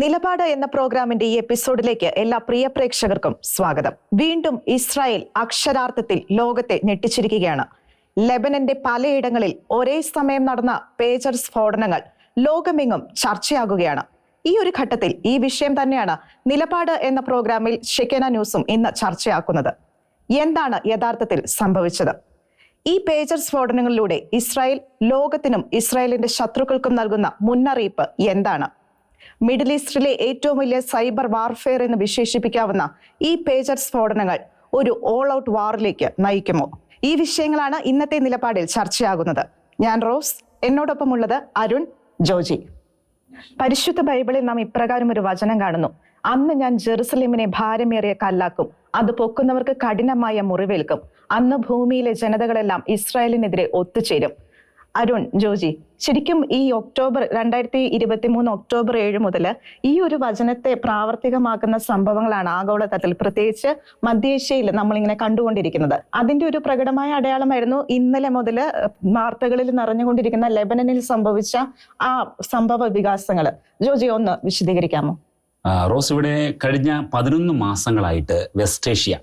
നിലപാട് എന്ന പ്രോഗ്രാമിന്റെ ഈ എപ്പിസോഡിലേക്ക് എല്ലാ പ്രിയ പ്രേക്ഷകർക്കും സ്വാഗതം. വീണ്ടും ഇസ്രായേൽ അക്ഷരാർത്ഥത്തിൽ ലോകത്തെ ഞെട്ടിച്ചിരിക്കുകയാണ്. ലെബനന്റെ പലയിടങ്ങളിൽ ഒരേ സമയം നടന്ന പേജർ സ്ഫോടനങ്ങൾ ലോകമെങ്ങും ചർച്ചയാകുകയാണ്. ഈ ഒരു ഘട്ടത്തിൽ ഈ വിഷയം തന്നെയാണ് നിലപാട് എന്ന പ്രോഗ്രാമിൽ ഷെക്കന ന്യൂസും ഇന്ന് ചർച്ചയാക്കുന്നത്. എന്താണ് യഥാർത്ഥത്തിൽ സംഭവിച്ചത്? ഈ പേജർ സ്ഫോടനങ്ങളിലൂടെ ഇസ്രായേൽ ലോകത്തിനും ഇസ്രായേലിന്റെ ശത്രുക്കൾക്കും നൽകുന്ന മുന്നറിയിപ്പ് എന്താണ്? മിഡിൽ ഈസ്റ്റിലെ ഏറ്റവും വലിയ സൈബർ വാർഫെയർ എന്ന് വിശേഷിപ്പിക്കാവുന്ന ഈ പേജർ സ്ഫോടനങ്ങൾ ഒരു ഓൾ ഔട്ട് വാറിലേക്ക് നയിക്കുമോ? ഈ വിഷയങ്ങളാണ് ഇന്നത്തെ നിലപാടിൽ ചർച്ചയാകുന്നത്. ഞാൻ റോസ് എന്നോടൊപ്പം ഉള്ളത് അരുൺ ജോജി. പരിശുദ്ധ ബൈബിളിൽ നാം ഇപ്രകാരം ഒരു വചനം കാണുന്നു. അന്ന് ഞാൻ ജെറുസലേമിനെ ഭാരമേറിയ കല്ലാക്കും അത് പൊക്കുന്നവർക്ക് കഠിനമായ മുറിവേൽക്കും. അന്ന് ഭൂമിയിലെ ജനതകളെല്ലാം ഇസ്രായേലിനെതിരെ ഒത്തുചേരും. അരുൺ ജോജി ശരിക്കും ഈ ഒക്ടോബർ രണ്ടായിരത്തി ഇരുപത്തി മൂന്ന് ഒക്ടോബർ ഏഴ് മുതൽ ഈ ഒരു വചനത്തെ പ്രാവർത്തികമാക്കുന്ന സംഭവങ്ങളാണ് ആഗോളതലത്തിൽ പ്രത്യേകിച്ച് മധ്യേഷ്യയിൽ നമ്മളിങ്ങനെ കണ്ടുകൊണ്ടിരിക്കുന്നത്. അതിന്റെ ഒരു പ്രകടമായ അടയാളമായിരുന്നു ഇന്നലെ മുതൽ വാർത്തകളിൽ നിറഞ്ഞുകൊണ്ടിരിക്കുന്ന ലെബനനിൽ സംഭവിച്ച ആ സംഭവ വികാസങ്ങൾ ജോജി ഒന്ന് വിശദീകരിക്കാമോ? റോസ് ഇവിടെ കഴിഞ്ഞ പതിനൊന്ന് മാസങ്ങളായിട്ട് വെസ്റ്റ് ഏഷ്യ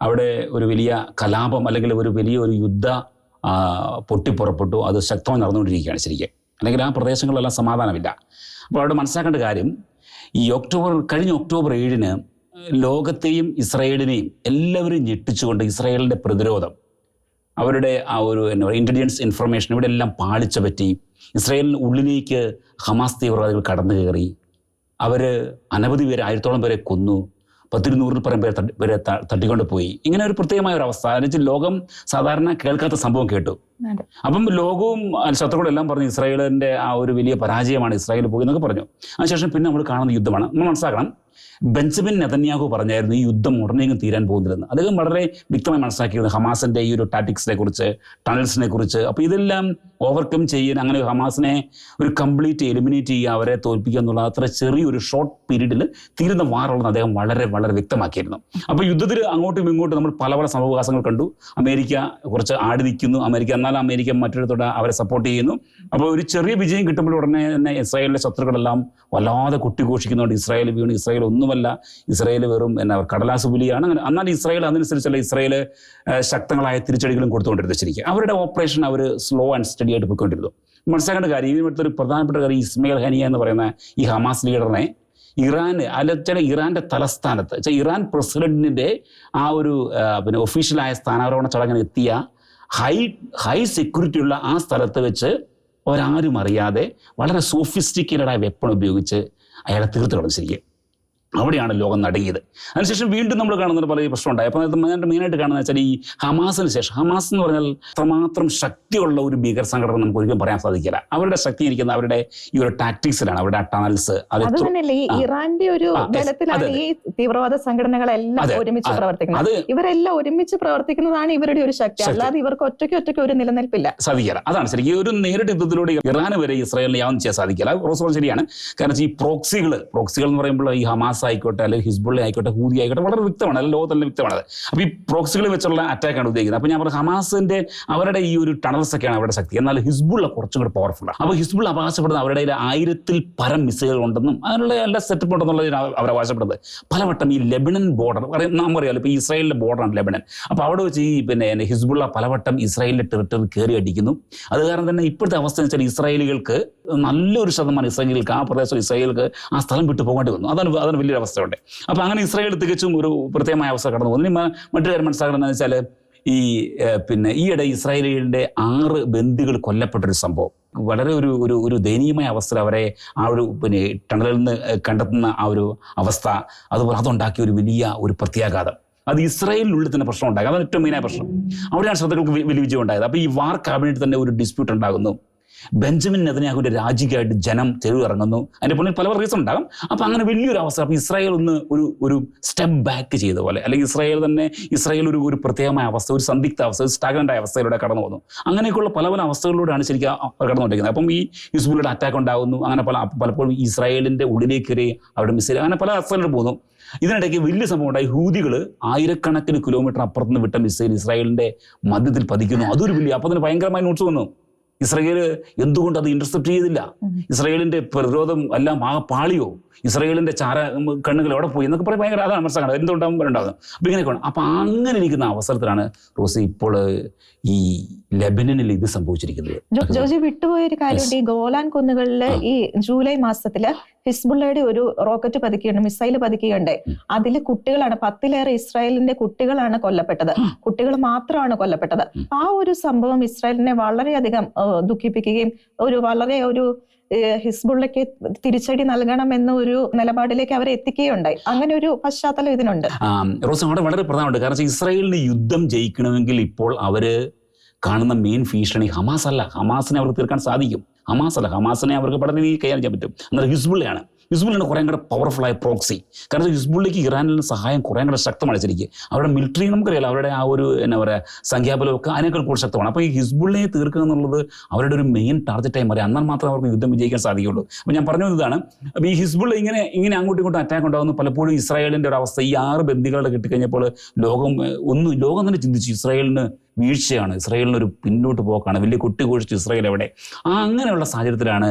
അവിടെ ഒരു വലിയ കലാപം അല്ലെങ്കിൽ ഒരു വലിയ ഒരു യുദ്ധ പൊട്ടിപ്പുറപ്പെട്ടു അത് ശക്തമായി നടന്നുകൊണ്ടിരിക്കുകയാണ് ശരിക്കും. അല്ലെങ്കിൽ ആ പ്രദേശങ്ങളിലെല്ലാം സമാധാനമില്ല. അപ്പോൾ അവിടെ മനസ്സിലാക്കേണ്ട കാര്യം ഈ ഒക്ടോബർ കഴിഞ്ഞ ഒക്ടോബർ ഏഴിന് ലോകത്തെയും ഇസ്രയേലിനെയും എല്ലാവരും ഞെട്ടിച്ചുകൊണ്ട് ഇസ്രയേലിന്റെ പ്രതിരോധം അവരുടെ ആ ഒരു എന്താ പറയുക ഇന്റലിജൻസ് ഇൻഫർമേഷൻ ഇവിടെ എല്ലാം പാളിച്ച പറ്റി ഇസ്രയേലിന് ഉള്ളിലേക്ക് ഹമാസ് തീവ്രവാദികൾ കടന്നു കയറി അവർ അനവധി പേരെ ആയിരത്തോളം പേരെ കൊന്നു. പത്തിരുന്നൂറിൽ പരം പേരെ പേരെ തട്ടിക്കൊണ്ട് പോയി. ഇങ്ങനെ ഒരു പ്രത്യേകമായ ഒരു അവസ്ഥ. എന്ന് വെച്ചാൽ ലോകം സാധാരണ കേൾക്കാത്ത സംഭവം കേട്ടു. അപ്പം ലോകവും ശത്രുക്കളെല്ലാം ശത്രുക്കളും എല്ലാം പറഞ്ഞു ഇസ്രായേലിന്റെ ആ ഒരു വലിയ പരാജയമാണ് ഇസ്രായേൽ പോയി എന്നൊക്കെ പറഞ്ഞു. അതിനുശേഷം പിന്നെ നമ്മൾ കാണുന്ന യുദ്ധമാണ്. നമ്മൾ മനസ്സിലാക്കണം ബെഞ്ചമിൻ നെതന്യാഹു പറഞ്ഞായിരുന്നു ഈ യുദ്ധം ഉടനെയും തീരാൻ പോകുന്നില്ലെന്ന്. അദ്ദേഹം വളരെ വ്യക്തമായി മനസ്സിലാക്കിയിരുന്നു ഹമാസിന്റെ ഈ ഒരു ടാറ്റിക്സിനെ കുറിച്ച് ടണൽസിനെ കുറിച്ച്. അപ്പോൾ ഇതെല്ലാം ഓവർകം ചെയ്യാൻ അങ്ങനെ ഹമാസിനെ ഒരു കംപ്ലീറ്റ് എലിമിനേറ്റ് ചെയ്യുക അവരെ തോൽപ്പിക്കുക എന്നുള്ള അത്ര ചെറിയൊരു ഷോർട്ട് പീരീഡിൽ തീരുന്ന വാറുള്ളതെന്ന് അദ്ദേഹം വളരെ വളരെ വ്യക്തമാക്കിയിരുന്നു. അപ്പോൾ യുദ്ധത്തിൽ അങ്ങോട്ടും ഇങ്ങോട്ടും നമ്മൾ പല പല സമവകാശങ്ങൾ കണ്ടു. അമേരിക്ക കുറച്ച് ആടി നിൽക്കുന്നു. അമേരിക്ക എന്നാൽ അമേരിക്ക മറ്റൊരിടത്തോടെ അവരെ സപ്പോർട്ട് ചെയ്യുന്നു. അപ്പോൾ ഒരു ചെറിയ വിജയം കിട്ടുമ്പോൾ ഉടനെ തന്നെ ഇസ്രായേലിലെ ശത്രുക്കളെല്ലാം വല്ലാതെ കുട്ടിഘോഷിക്കുന്നുണ്ട്. ഇസ്രായേൽ വീണ് ഇസ്രായേൽ ഒന്നുമല്ല ഇസ്രായേൽ വെറും എന്നാ കടലാസ് പുലിയാണ്. അങ്ങനെ എന്നാൽ ഇസ്രായേൽ അതിനനുസരിച്ചുള്ള ഇസ്രായേൽ ശക്തങ്ങളായ തിരിച്ചടികളും കൊടുത്തുകൊണ്ടിരുന്നു ശരിക്കും. അവരുടെ ഓപ്പറേഷൻ അവർ സ്ലോ ആൻഡ് സ്റ്റഡി ആയിട്ട് പോയിക്കൊണ്ടിരുന്നു. മനസ്സിലാക്കേണ്ട കാര്യം ഇതിനടുത്തൊരു പ്രധാനപ്പെട്ട കാര്യം ഇസ്മയിൽ ഹനിയ എന്ന് പറയുന്ന ഈ ഹമാസ് ലീഡറിനെ ഇറാൻ അല്ല ഇറാന്റെ തലസ്ഥാനത്ത് ഇറാൻ പ്രസിഡന്റിന്റെ ആ ഒരു പിന്നെ ഒഫീഷ്യലായ സ്ഥാനാരോഹണ ചടങ്ങിന് എത്തിയ ഹൈ ഹൈ സെക്യൂരിറ്റി ഉള്ള ആ സ്ഥലത്ത് വെച്ച് ഒരാരും അറിയാതെ വളരെ സോഫിസ്റ്റിക്കേറ്റഡായ വെപ്പൺ ഉപയോഗിച്ച് അയാളെ തീർത്ത് കളഞ്ഞു ശരിക്കും. അവിടെയാണ് ലോകം നടുങ്ങിയത്. അതിനുശേഷം വീണ്ടും നമ്മൾ കാണുന്ന പല പ്രശ്നം ഉണ്ടായി അപ്പോൾ മെയിൻ- ആയിട്ട് കാണുന്നത് വെച്ചാൽ ഈ ഹമാസിന് ശേഷം. ഹമാസ് എന്ന് പറഞ്ഞാൽ അത്രമാത്രം ശക്തിയുള്ള ഒരു ഭീകര സംഘടന നമുക്ക് ഒരിക്കലും പറയാൻ സാധിക്കില്ല. അവരുടെ ശക്തി ഇരിക്കുന്ന അവരുടെ ഈ ഒരു ടാക്ടിക്സിലാണ് അവരുടെ ടണൽസ് അത്. ഇറാന്റെ ഒരു. ബലത്തിലാണ് ഈ തീവ്രവാദ സംഘടനകളെല്ലാം ഒരുമിച്ച്. പ്രവർത്തിക്കുന്നത്. ഇവരെല്ലാം ഒരുമിച്ച് പ്രവർത്തിക്കുന്നതാണ് ഇവരുടെ ഒരു ശക്തി. അല്ലാതെ ഇവർക്ക് ഒറ്റയ്ക്ക് ഒറ്റയ്ക്ക് ഒരു നിലനിൽപ്പില്ല. സാധിക്കില്ല. അതാണ് ശരി. ഈ ഒരു നേരിട്ട് യുദ്ധത്തിലൂടെ ഇറാന് വരെ ഇസ്രായേലിനെ യാതൊന്നും ചെയ്യാൻ സാധിക്കില്ല. റോസ് ശരിയാണ്. കാരണം ഈ പ്രോക്സികൾ പ്രോക്സികൾ എന്ന് പറയുമ്പോൾ ഈ ഹമാസ് ആയിക്കോട്ടെ അല്ലെങ്കിൽ ഹിസ്ബുള്ള ആയിക്കോട്ടെ ഹൂതി ആയിക്കോട്ടെ വളരെ വ്യക്തമാണ് അല്ലെങ്കിൽ ലോകത്തെല്ലാം വ്യക്തമാണ് അപ്പോൾ ഈ പ്രോക്സികൾ വെച്ചുള്ള അറ്റാക്കാണ് ഉദ്ദേശിക്കുന്നത്. അപ്പോൾ ഞാൻ പറഞ്ഞു ഹമാസിന്റെ അവരുടെ ഈ ഒരു ടണൽസ് ഒക്കെയാണ് അവരുടെ ശക്തി. എന്നാൽ ഹിസ്ബുള്ള കുറച്ചും കൂടെ പവർഫുള്ളാണ് അപ്പോൾ ഹിസ്ബുള്ള അവകാശപ്പെടുന്നത് അവരുടെ ആയിരത്തിൽ പരം മിസൈലുകൾ ഉണ്ടെന്നും അതിനുള്ള എല്ലാ സെറ്റപ്പ് ഉണ്ടെന്നുള്ള അവർ അവകാശപ്പെടുന്നത്. പലവട്ടം ഈ ലെബനൻ ബോർഡർ പറയും നാം അറിയാലോ ഇപ്പോൾ ഇസ്രായേലിന്റെ ബോർഡറാണ് ലെബനൻ. അപ്പോൾ അവിടെ വെച്ച് ഈ പിന്നെ ഹിസ്ബുള്ള പലവട്ടം ഇസ്രായേലിന്റെ ടെറിട്ടറി കയറി അടിക്കുന്നു. അത് കാരണം തന്നെ ഇപ്പോഴത്തെ അവസ്ഥ എന്ന് വെച്ചാൽ ഇസ്രായേലികൾക്ക് നല്ലൊരു ശതമാനം ഇസ്രായേലികൾക്ക് ആ പ്രദേശം ഇസ്രായേലിക്ക് ആ സ്ഥലം വിട്ടു പോകേണ്ടി വന്നു. അതാണ് അതാണ് വലിയൊരു അവസ്ഥയുണ്ട്. അപ്പോൾ അങ്ങനെ ഇസ്രായേൽ തികച്ചും ഒരു പ്രത്യേകമായ അവസ്ഥ കടന്നു പോകുന്നു. ഇനി മറ്റൊരു കാര്യം മനസ്സിലാക്കണം എന്ന് വെച്ചാൽ ഈ പിന്നെ ഈയിടെ ഇസ്രായേലിന്റെ ആറ് ബന്ദികൾ കൊല്ലപ്പെട്ടൊരു സംഭവം. വളരെ ഒരു ഒരു ഒരു ദയനീയമായ അവസ്ഥയിൽ അവരെ ആ ഒരു പിന്നെ ടണലിൽ നിന്ന് കണ്ടെത്തുന്ന ആ ഒരു അവസ്ഥ അതുപോലെ അതുണ്ടാക്കിയ ഒരു വലിയ ഒരു പ്രത്യാഘാതം. അത് ഇസ്രായേലിനുള്ളിൽ തന്നെ പ്രശ്നം ഉണ്ടാകും അതാണ് ഏറ്റവും മെയിനായ പ്രശ്നം. അവിടെയാണ് ശ്രദ്ധകൾക്ക് വലിയ വിജയം ഉണ്ടായത്. അപ്പോൾ ഈ വാർ ക്യാബിനറ്റ് തന്നെ ഒരു ഡിസ്പ്യൂട്ട് ഉണ്ടാകുന്നു. ബെഞ്ചമിൻ നെതന്യാഹുവിന്റെ രാജിക്കായിട്ട് ജനം തെരുവിറങ്ങുന്നു. അതിന്റെ പുറകിൽ പല റീസൺ ഉണ്ടാകും. അപ്പോൾ അങ്ങനെ വലിയൊരു അവസരം അപ്പൊ ഇസ്രായേൽ ഒന്ന് ഒരു ഒരു സ്റ്റെപ്പ് ബാക്ക് ചെയ്ത പോലെ. അല്ലെങ്കിൽ ഇസ്രായേൽ തന്നെ ഇസ്രായേൽ ഒരു ഒരു പ്രത്യേകമായ അവസ്ഥ ഒരു സന്ദിഗ്ധ അവസ്ഥ ഒരു സ്റ്റാഗന്റ് അവസ്ഥയിലൂടെ കടന്നു പോകുന്നു. അങ്ങനെയൊക്കെയുള്ള പല പല അവസ്ഥകളിലൂടെയാണ് ശരിക്കും കടന്നുകൊണ്ടിരിക്കുന്നത് അപ്പം ഈ യുസ്ബുലിയുടെ അറ്റാക്ക് ഉണ്ടാകുന്നു. അങ്ങനെ പല പലപ്പോഴും ഇസ്രായേലിന്റെ ഉള്ളിലേക്ക് കയറി അവിടെ മിസൈൽ അങ്ങനെ പല അവസ്ഥകളിൽ പോകുന്നു. ഇതിനിടയ്ക്ക് വലിയ സംഭവം ഉണ്ടായി. ഹൂതികൾ ആയിരക്കണക്കിന് കിലോമീറ്റർ അപ്പുറത്ത് നിന്ന് വിട്ട മിസൈൽ ഇസ്രായേലിന്റെ മധ്യത്തിൽ പതിക്കുന്നു. അതൊരു വലിയ അപ്പോൾ അതിന് ഭയങ്കരമായി നോട്ട്സ് വന്നു. ഇസ്രായേൽ എന്തുകൊണ്ട് അത് ഇന്റർസെപ്റ്റ് ചെയ്തില്ല? ഇസ്രയേലിന്റെ പ്രതിരോധം എല്ലാം ആ പാളിയോ? ഇസ്രായേലിന്റെ ചാര കണ്ണുകൾ എവിടെ പോയി എന്നൊക്കെ പറയും ഭയങ്കര അതാണ് മനസ്സിലാക്കുന്നത് എന്തുകൊണ്ടാകും ഉണ്ടാകുന്നത് ഇങ്ങനെ ഇങ്ങനെയൊക്കെ അപ്പൊ അങ്ങനെ ഇരിക്കുന്ന അവസരത്തിലാണ് റോസി ഇപ്പോൾ ഈ ലെബനനിൽ ഇത് സംഭവിച്ചിരിക്കുന്നത്. ജോജി വിട്ടുപോയ ഒരു കാര്യമുണ്ട് ഈ ഗോലാൻ കുന്നുകളിൽ ഈ ജൂലൈ മാസത്തിൽ ഹിസ്ബുള്ളയുടെ ഒരു റോക്കറ്റ് പതിക്കുകയുണ്ട് മിസൈൽ പതിക്കുകയുണ്ട് അതിൽ അതിൽ കുട്ടികളാണ് പത്തിലേറെ ഇസ്രായേലിന്റെ കുട്ടികളാണ് കൊല്ലപ്പെട്ടത്. കുട്ടികൾ മാത്രമാണ് കൊല്ലപ്പെട്ടത്. ആ ഒരു സംഭവം ഇസ്രായേലിനെ വളരെയധികം ദുഃഖിപ്പിക്കുകയും ഒരു വളരെ ഒരു ഹിസ്ബുള്ളയ്ക്ക് തിരിച്ചടി നൽകണമെന്ന ഒരു നിലപാടിലേക്ക് അവരെ എത്തിക്കുകയുണ്ടായി. അങ്ങനെ ഒരു പശ്ചാത്തലം ഇതിനുണ്ട്. റോസ് അവിടെ വളരെ പ്രധാനമുണ്ട്. കാരണം ഇസ്രായേലിന് യുദ്ധം ജയിക്കണമെങ്കിൽ ഇപ്പോൾ അവർ കാണുന്ന മെയിൻ ഭീഷണി ഹമാസ് അല്ല. ഹമാസിനെ അവർക്ക് തീർക്കാൻ സാധിക്കും. ഹമാസ് അല്ല. ഹമാസിനെ അവർക്ക് പെട്ടെന്ന് ഈ കൈകാര്യം ചെയ്യാൻ പറ്റും. എന്നാൽ ഹിസ്ബുള്ളയാണ്. ഹിസ്ബുള്ളാണ് കുറേ കൂടെ പവർഫുൾ ആയ പ്രോക്സി കാരണം ഹിസ്ബുള്ളിക്ക് ഇറാനിൽ സഹായം കുറേ കൂടെ ശക്തമാണ് ശരിക്കും. അവരുടെ മിലിറ്ററി നമുക്കറിയാലോ അവരുടെ ആ ഒരു എന്നാ പറയുക സംഖ്യാബലമൊക്കെ അതിനേക്കാൾ കൂടുതൽ ശക്തമാണ്. അപ്പോൾ ഈ ഹിസ്ബുള്ളിനെ തീർക്കുക എന്നുള്ളത് അവരുടെ ഒരു മെയിൻ ടാർഗറ്റായി മാറി. എന്നാൽ മാത്രം അവർക്ക് യുദ്ധം വിജയിക്കാൻ സാധിക്കുള്ളൂ അപ്പോൾ ഞാൻ പറഞ്ഞു ഇതാണ്. അപ്പോൾ ഈ ഹിസ്ബുള്ള ഇങ്ങനെ ഇങ്ങനെ അങ്ങോട്ടും ഇങ്ങോട്ടും അറ്റാക്ക് ഉണ്ടാകുന്നു പലപ്പോഴും ഇസ്രായേലിന്റെ ഒരു അവസ്ഥ ഈ ആറ് ബന്ദികളുടെ കിട്ടിക്കഴിഞ്ഞപ്പോൾ ലോകം ഒന്ന് ലോകം തന്നെ ചിന്തിച്ചു ഇസ്രായേലിന് വീഴ്ചയാണ്. ഇസ്രായേലിന് ഒരു പിന്നോട്ട് പോക്കാണ്. വലിയ കുട്ടി കുഴിച്ചു ഇസ്രായേൽ എവിടെ? ആ അങ്ങനെയുള്ള സാഹചര്യത്തിലാണ്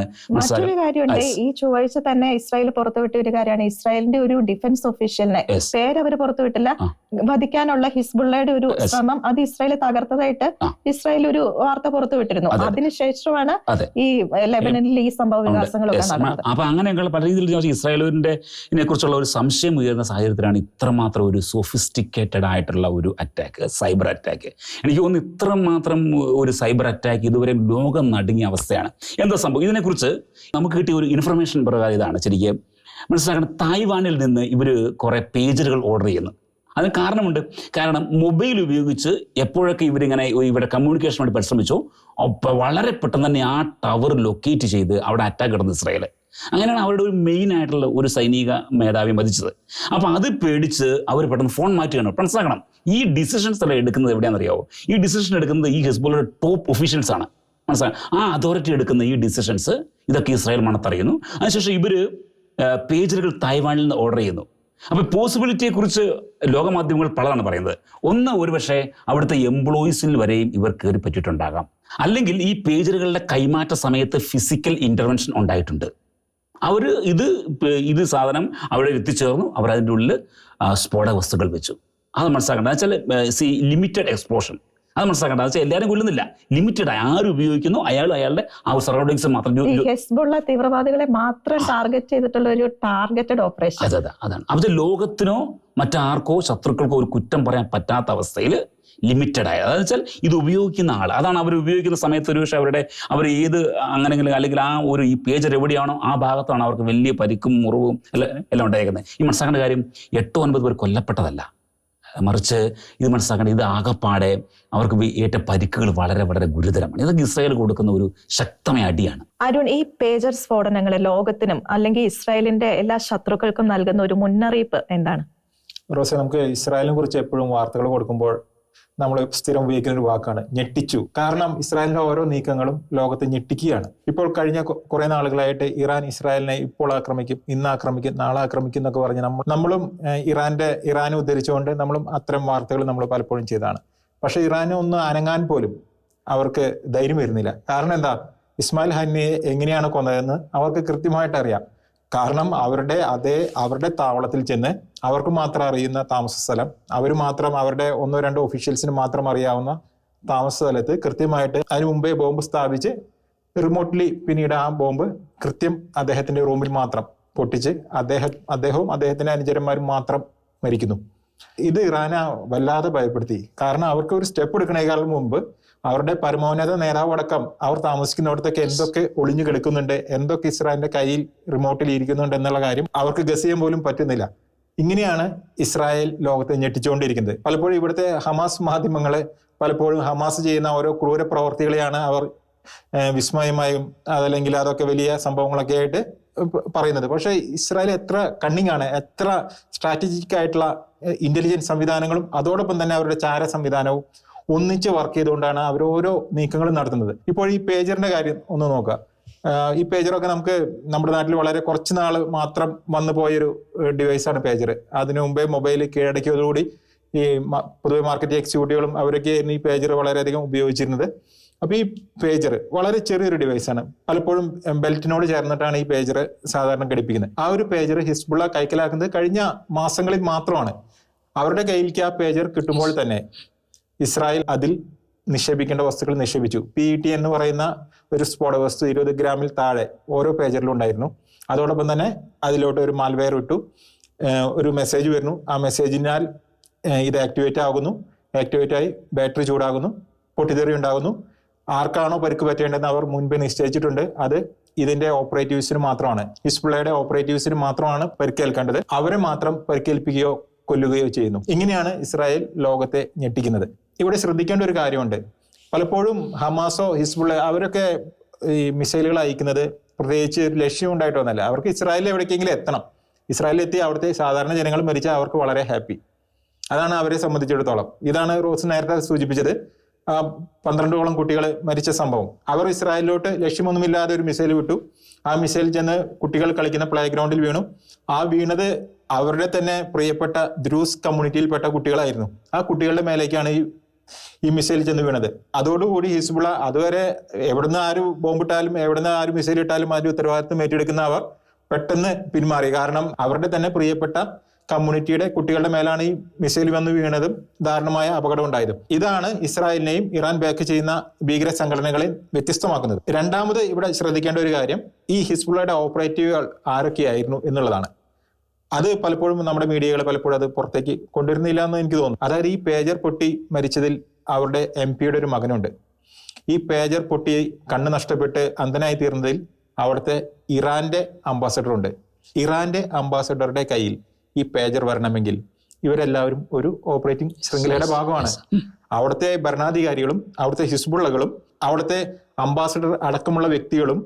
ഈ ചൊവ്വാഴ്ച തന്നെ ഇസ്രായേൽ പുറത്തുവിട്ട ഒരു കാര്യമാണ്. ഇസ്രായേലിന്റെ ഒരു ഡിഫൻസ് ഒഫീഷ്യലിനെ പേര് അവർ പുറത്തുവിട്ടില്ല. വധിക്കാനുള്ള ഹിസ്ബുള്ളയുടെ ഒരു ശ്രമം അത് ഇസ്രായേൽ തകർത്തതായിട്ട് ഇസ്രായേൽ ഒരു വാർത്ത പുറത്തു വിട്ടിരുന്നു. അതിനുശേഷമാണ് അതെ. ഈ ലെബനനിൽ ഈ സംഭവ വികാസങ്ങളൊക്കെ. നടന്നത്. അപ്പൊ അങ്ങനെയൊക്കെയുള്ള പല രീതിയിൽ ഇസ്രായേലിന്റെ ഇതിനെ കുറിച്ചുള്ള ഒരു സംശയം ഉയർന്ന സാഹചര്യത്തിലാണ് ഇത്രമാത്രം ഒരു സോഫിസ്റ്റിക്കേറ്റഡ് ആയിട്ടുള്ള ഒരു അറ്റാക്ക് സൈബർ അറ്റാക്ക് എനിക്ക് തോന്നുന്നു ഇത്രമാത്രം ഒരു സൈബർ അറ്റാക്ക് ഇതുവരെ ലോകം നടുങ്ങിയ അവസ്ഥയാണ്. എന്താ സംഭവം? ഇതിനെക്കുറിച്ച് നമുക്ക് കിട്ടിയ ഒരു ഇൻഫർമേഷൻ പ്രകാരം ഇതാണ്. ശരിക്കും മനസ്സിലാക്കണം. തായ്വാനിൽ നിന്ന് ഇവർ കുറെ പേജറുകൾ ഓർഡർ ചെയ്യുന്നു. അതിന് കാരണമുണ്ട്. കാരണം മൊബൈൽ ഉപയോഗിച്ച് എപ്പോഴൊക്കെ ഇവരിങ്ങനെ ഇവിടെ കമ്മ്യൂണിക്കേഷൻ വേണ്ടി പരിശ്രമിച്ചോ അപ്പോൾ വളരെ പെട്ടെന്ന് തന്നെ ആ ടവർ ലൊക്കേറ്റ് ചെയ്ത് അവിടെ അറ്റാക്ക് ഇടുന്നു ഇസ്രായേൽ അങ്ങനെയാണ് അവരുടെ ഒരു മെയിൻ ആയിട്ടുള്ള ഒരു സൈനിക മേധാവി മതിച്ചത് അപ്പോൾ അത് പേടിച്ച് അവർ പെട്ടെന്ന് ഫോൺ മാറ്റുകയാണ് മനസ്സിലാക്കണം ഈ ഡിസിഷൻസ് എല്ലാം എടുക്കുന്നത് എവിടെയാണെന്നറിയാവോ? ഈ ഡിസിഷൻ എടുക്കുന്നത് ഈ ഹെസ്ബോളുടെ ടോപ്പ് ഒഫീഷ്യൽസ് ആണ്. മനസ്സിലായി ആ അതോറിറ്റി എടുക്കുന്ന ഈ ഡിസിഷൻസ് ഇതൊക്കെ ഇസ്രായേൽ മണത്തറിയുന്നു. അതിനുശേഷം ഇവർ പേജറുകൾ തായ്വാനിൽ നിന്ന് ഓർഡർ ചെയ്യുന്നു. അപ്പോൾ പോസിബിലിറ്റിയെക്കുറിച്ച് ലോകമാധ്യമങ്ങൾ പലതാണ് പറയുന്നത്. ഒന്ന് ഒരുപക്ഷെ അവിടുത്തെ എംപ്ലോയീസിൽ വരെയും ഇവർ കയറി പറ്റിയിട്ടുണ്ടാകാം. അല്ലെങ്കിൽ ഈ പേജറുകളുടെ കൈമാറ്റ സമയത്ത് ഫിസിക്കൽ ഇന്റർവെൻഷൻ ഉണ്ടായിട്ടുണ്ട്. അവർ ഇത് ഇത് സാധനം അവിടെ എത്തിച്ചേർന്നു. അവർ അതിന്റെ ഉള്ളിൽ സ്ഫോടക വസ്തുക്കൾ വെച്ചു. അത് മനസ്സിലാക്കേണ്ടത് വെച്ചാൽ സി ലിമിറ്റഡ് എക്സ്പ്ലോഷൻ അത് മനസ്സിലാക്കേണ്ടത് വെച്ചാൽ എല്ലാവരും കൊല്ലുന്നില്ല. ലിമിറ്റഡ് ആയി ആര് ഉപയോഗിക്കുന്നു? അയാൾ അയാളുടെ ആ സറൗണ്ടിങ്സ് മാത്രം ഹെസ്ബുള്ള തീവ്രവാദികളെ മാത്രം ടാർഗറ്റ് ചെയ്തിട്ടുള്ള ഒരു ടാർഗറ്റഡ് ഓപ്പറേഷൻ അതെ അതെ. അതാണ്. അപ്പോൾ ലോകത്തിനോ മറ്റാർക്കോ ശത്രുക്കൾക്കോ ഒരു കുറ്റം പറയാൻ പറ്റാത്ത അവസ്ഥയിൽ ലിമിറ്റഡ് ആയ. അതെന്ന് വെച്ചാൽ ഇത് ഉപയോഗിക്കുന്ന ആൾ അതാണ് അവർ ഉപയോഗിക്കുന്ന സമയത്ത് ഒരു പക്ഷേ അവരുടെ അവർ ഏത് അങ്ങനെങ്കിലും അല്ലെങ്കിൽ ആ ഒരു ഈ പേജർ എവിടെയാണോ ആ ഭാഗത്താണ് അവർക്ക് വലിയ പരിക്കും മുറിവും എല്ലാം ഉണ്ടായിരിക്കുന്നത് ഈ മനസ്സിലാക്കേണ്ട കാര്യം എട്ടോ ഒൻപത് പേർ കൊല്ലപ്പെട്ടതല്ല. മറിച്ച് ഇത് മനസ്സിലാക്കേണ്ടത് ഇത് ആകപ്പാടെ അവർക്ക് ഏറ്റ പരിക്കുകൾ വളരെ വളരെ ഗുരുതരമാണ്. ഇതൊക്കെ ഇസ്രായേൽ കൊടുക്കുന്ന ഒരു ശക്തമായ അടിയാണ്. അരുൺ ഈ പേജർ സ്ഫോടനങ്ങൾ ലോകത്തിനും അല്ലെങ്കിൽ ഇസ്രായേലിന്റെ എല്ലാ ശത്രുക്കൾക്കും നൽകുന്ന ഒരു മുന്നറിയിപ്പ് എന്താണ്? റോസെ നമുക്ക് ഇസ്രായേലിനെ കുറിച്ച് എപ്പോഴും വാർത്തകൾ കൊടുക്കുമ്പോൾ നമ്മൾ സ്ഥിരം ഉപയോഗിക്കുന്ന ഒരു വാക്കാണ് ഞെട്ടിച്ചു. കാരണം ഇസ്രായേലിന്റെ ഓരോ നീക്കങ്ങളും ലോകത്തെ ഞെട്ടിക്കുകയാണ്. ഇപ്പോൾ കഴിഞ്ഞ കുറെ നാളുകളായിട്ട് ഇറാൻ ഇസ്രായേലിനെ ഇപ്പോൾ ആക്രമിക്കും ഇന്ന് ആക്രമിക്കും നാളെ ആക്രമിക്കും എന്നൊക്കെ പറഞ്ഞ് നമ്മൾ നമ്മളും ഇറാന്റെ ഇറാനെ ഉദ്ധരിച്ചുകൊണ്ട് നമ്മളും അത്തരം വാർത്തകൾ നമ്മൾ പലപ്പോഴും ചെയ്തതാണ് പക്ഷെ ഇറാനെ ഒന്ന് അനങ്ങാൻ പോലും അവർക്ക് ധൈര്യം വരുന്നില്ല. കാരണം എന്താ? ഇസ്മായിൽ ഹന്നിയെ എങ്ങനെയാണ് കൊന്നതെന്ന് അവർക്ക് കൃത്യമായിട്ട് അറിയാം കാരണം അവരുടെ അതേ അവരുടെ താവളത്തിൽ ചെന്ന് അവർക്ക് മാത്രം അറിയുന്ന താമസ സ്ഥലം. അവർ മാത്രം അവരുടെ ഒന്നോ രണ്ടോ ഒഫീഷ്യൽസിന് മാത്രം അറിയാവുന്ന താമസ സ്ഥലത്ത് കൃത്യമായിട്ട് അതിനു മുമ്പേ ബോംബ് സ്ഥാപിച്ച് റിമോട്ട്ലി പിന്നീട് ആ ബോംബ് കൃത്യം അദ്ദേഹത്തിന്റെ റൂമിൽ മാത്രം പൊട്ടിച്ച് അദ്ദേഹം അദ്ദേഹവും അദ്ദേഹത്തിന്റെ അനുചരന്മാരും മാത്രം മരിക്കുന്നു. ഇത് ഇറാനെ വല്ലാതെ ഭയപ്പെടുത്തി. കാരണം അവർക്ക് ഒരു സ്റ്റെപ്പ് എടുക്കണേക്കാൾ മുമ്പ് അവരുടെ പരമോന്നത നേതാവടക്കം അവർ താമസിക്കുന്നിടത്തൊക്കെ എന്തൊക്കെ ഒളിഞ്ഞു കിടക്കുന്നുണ്ട് എന്തൊക്കെ ഇസ്രായേലിന്റെ കയ്യിൽ റിമോട്ടിൽ ഇരിക്കുന്നുണ്ട് എന്നുള്ള കാര്യം അവർക്ക് ഗസ് ചെയ്യാൻ പോലും പറ്റുന്നില്ല. ഇങ്ങനെയാണ് ഇസ്രായേൽ ലോകത്തെ ഞെട്ടിച്ചുകൊണ്ടിരിക്കുന്നത്. പലപ്പോഴും ഇവിടുത്തെ ഹമാസ് മാധ്യമങ്ങളെ പലപ്പോഴും ഹമാസ് ചെയ്യുന്ന ഓരോ ക്രൂര പ്രവർത്തികളെയാണ് അവർ വിസ്മയമായും അതല്ലെങ്കിൽ അതൊക്കെ വലിയ സംഭവങ്ങളൊക്കെ ആയിട്ട് പറയുന്നത്. പക്ഷേ ഇസ്രായേൽ എത്ര കണ്ണിങ് ആണ് എത്ര സ്ട്രാറ്റജിക് ആയിട്ടുള്ള ഇന്റലിജൻസ് സംവിധാനങ്ങളും അതോടൊപ്പം തന്നെ അവരുടെ ചാര സംവിധാനവും ഒന്നിച്ച് വർക്ക് ചെയ്തുകൊണ്ടാണ് അവർ ഓരോ നീക്കങ്ങളും നടത്തുന്നത്. ഇപ്പോൾ ഈ പേജറിന്റെ കാര്യം ഒന്ന് നോക്കുക. ഈ പേജറൊക്കെ നമുക്ക് നമ്മുടെ നാട്ടിൽ വളരെ കുറച്ച് നാൾ മാത്രം വന്നു പോയൊരു ഡിവൈസാണ് പേജർ അതിനു മുമ്പേ മൊബൈൽ കീഴടക്കിയതോടുകൂടി ഈ പൊതുവെ മാർക്കറ്റ് എക്സിക്യൂട്ടീവുകളും അവരൊക്കെ ഈ പേജർ വളരെയധികം ഉപയോഗിച്ചിരുന്നത്. അപ്പോൾ ഈ പേജർ വളരെ ചെറിയൊരു ഡിവൈസാണ് പലപ്പോഴും ബെൽറ്റിനോട് ചേർന്നിട്ടാണ് ഈ പേജർ സാധാരണ ഘടിപ്പിക്കുന്നത്. ആ ഒരു പേജർ ഹിസ്ബുള്ള കൈക്കലാക്കുന്നത് കഴിഞ്ഞ മാസങ്ങളിൽ മാത്രമാണ്. അവരുടെ കയ്യിലേക്ക് ആ പേജർ കിട്ടുമ്പോൾ തന്നെ ഇസ്രായേൽ അതിൽ നിക്ഷേപിക്കേണ്ട വസ്തുക്കൾ നിക്ഷേപിച്ചു. പി ഇ ടി എന്ന് പറയുന്ന ഒരു സ്ഫോടക വസ്തു ഇരുപത് ഗ്രാമിൽ താഴെ ഓരോ പേജറിലും ഉണ്ടായിരുന്നു. അതോടൊപ്പം തന്നെ അതിലോട്ട് ഒരു മാൽവെയർ ഇട്ടു. ഒരു മെസ്സേജ് വരുന്നു. ആ മെസ്സേജിനാൽ ഇത് ആക്ടിവേറ്റ് ആകുന്നു. ആക്ടിവേറ്റ് ആയി ബാറ്ററി ചൂടാകുന്നു. പൊട്ടിത്തെറി ഉണ്ടാകുന്നു. ആർക്കാണോ പരിക്ക് പറ്റേണ്ടതെന്ന് അവർ മുൻപേ നിശ്ചയിച്ചിട്ടുണ്ട്. അത് ഇതിന്റെ ഓപ്പറേറ്റീവ്സിന് മാത്രമാണ്. ഹിസ്ബുള്ളയുടെ ഓപ്പറേറ്റീവ്സിന് മാത്രമാണ് പരിക്കേൽക്കേണ്ടത്. അവരെ മാത്രം പരിക്കേൽപ്പിക്കുകയോ കൊല്ലുകയോ ചെയ്യുന്നു. ഇങ്ങനെയാണ് ഇസ്രായേൽ ലോകത്തെ ഞെട്ടിക്കുന്നത്. ഇവിടെ ശ്രദ്ധിക്കേണ്ട ഒരു കാര്യമുണ്ട്. പലപ്പോഴും ഹമാസോ ഹിസ്ബുള്ള അവരൊക്കെ ഈ മിസൈലുകൾ അയക്കുന്നത് പ്രത്യേകിച്ച് ലക്ഷ്യം ഉണ്ടായിട്ടൊന്നല്ല അവർക്ക് ഇസ്രായേലിൽ എവിടേക്കെങ്കിലും എത്തണം. ഇസ്രായേലിൽ എത്തി അവിടുത്തെ സാധാരണ ജനങ്ങൾ മരിച്ചാൽ അവർക്ക് വളരെ ഹാപ്പി അതാണ് അവരെ സംബന്ധിച്ചിടത്തോളം. ഇതാണ് റോസ് നേരത്തെ സൂചിപ്പിച്ചത്. പന്ത്രണ്ടോളം കുട്ടികൾ മരിച്ച സംഭവം. അവർ ഇസ്രായേലിലോട്ട് ലക്ഷ്യമൊന്നുമില്ലാതെ ഒരു മിസൈൽ വിട്ടു. ആ മിസൈൽ ചെന്ന് കുട്ടികൾ കളിക്കുന്ന പ്ലേ ഗ്രൗണ്ടിൽ വീണു. ആ വീണത് അവരുടെ തന്നെ പ്രിയപ്പെട്ട ദ്രൂസ് കമ്മ്യൂണിറ്റിയിൽപ്പെട്ട കുട്ടികളായിരുന്നു. ആ കുട്ടികളുടെ മേലേക്കാണ് ഈ ഈ മിസൈൽ ചെന്ന് വീണത്. അതോടുകൂടി ഹിസ്ബുള്ള അതുവരെ എവിടുന്ന് ആര് ബോംബിട്ടാലും എവിടുന്ന് ആര് മിസൈൽ ഇട്ടാലും അതിന്റെ ഉത്തരവാദിത്വം ഏറ്റെടുക്കുന്ന അവർ പെട്ടെന്ന് പിന്മാറി. കാരണം അവരുടെ തന്നെ പ്രിയപ്പെട്ട കമ്മ്യൂണിറ്റിയുടെ കുട്ടികളുടെ മേലാണ് ഈ മിസൈൽ വന്ന് വീണതും ദാരുണമായ അപകടം ഉണ്ടായതും ഇതാണ് ഇസ്രായേലിനെയും ഇറാൻ ബാക്ക് ചെയ്യുന്ന ഭീകര സംഘടനകളെ വ്യത്യസ്തമാക്കുന്നത്. രണ്ടാമത് ഇവിടെ ശ്രദ്ധിക്കേണ്ട ഒരു കാര്യം ഈ ഹിസ്ബുള്ളയുടെ ഓപ്പറേറ്റീവുകൾ ആരൊക്കെയായിരുന്നു എന്നുള്ളതാണ്. അത് പലപ്പോഴും നമ്മുടെ മീഡിയകൾ പലപ്പോഴും അത് പുറത്തേക്ക് കൊണ്ടുവരുന്നില്ല എന്ന് എനിക്ക് തോന്നുന്നു. അതായത് ഈ പേജർ പൊട്ടി മരിച്ചതിൽ അവരുടെ എം പിയുടെ ഒരു മകനുണ്ട്. ഈ പേജർ പൊട്ടി കണ്ണ് നഷ്ടപ്പെട്ട് അന്ധനായി തീർന്നതിൽ അവിടുത്തെ ഇറാന്റെ അംബാസഡർ ഉണ്ട് ഇറാന്റെ അംബാസഡറുടെ കയ്യിൽ ഈ പേജർ വരണമെങ്കിൽ ഇവരെല്ലാവരും ഒരു ഓപ്പറേറ്റിംഗ് ശൃംഖലയുടെ ഭാഗമാണ്. അവിടുത്തെ ഭരണാധികാരികളും അവിടുത്തെ ഹിസ്ബുള്ളകളും അവിടുത്തെ അംബാസഡർ അടക്കമുള്ള വ്യക്തികളും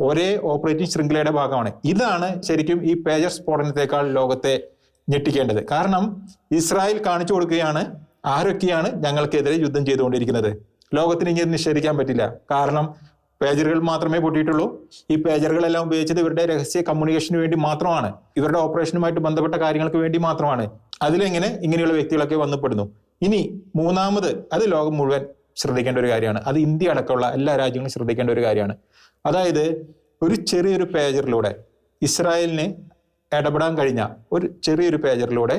ഒരേ ഓപ്പറേറ്റിംഗ് ശൃംഖലയുടെ ഭാഗമാണ്. ഇതാണ് ശരിക്കും ഈ പേജർ സ്ഫോടനത്തെക്കാൾ ലോകത്തെ ഞെട്ടിക്കേണ്ടത്. കാരണം ഇസ്രായേൽ കാണിച്ചു കൊടുക്കുകയാണ് ആരൊക്കെയാണ് ഞങ്ങൾക്കെതിരെ യുദ്ധം ചെയ്തുകൊണ്ടിരിക്കുന്നത്. ലോകത്തിന് ഇനി നിഷേധിക്കാൻ പറ്റില്ല. കാരണം പേജറുകൾ മാത്രമേ പൊട്ടിയിട്ടുള്ളൂ. ഈ പേജറുകളെല്ലാം ഉപയോഗിച്ചത് ഇവരുടെ രഹസ്യ കമ്മ്യൂണിക്കേഷന് വേണ്ടി മാത്രമാണ്. ഇവരുടെ ഓപ്പറേഷനുമായിട്ട് ബന്ധപ്പെട്ട കാര്യങ്ങൾക്ക് വേണ്ടി മാത്രമാണ്. അതിലെങ്ങനെ ഇങ്ങനെയുള്ള വ്യക്തികളൊക്കെ വന്നുപെടുന്നു. ഇനി മൂന്നാമത് അത് ലോകം മുഴുവൻ ശ്രദ്ധിക്കേണ്ട ഒരു കാര്യമാണ്. അത് ഇന്ത്യ അടക്കമുള്ള എല്ലാ രാജ്യങ്ങളും ശ്രദ്ധിക്കേണ്ട ഒരു കാര്യമാണ്. അതായത് ഒരു ചെറിയൊരു പേജറിലൂടെ ഇസ്രായേലിന് ഇടപെടാൻ കഴിഞ്ഞ ഒരു ചെറിയൊരു പേജറിലൂടെ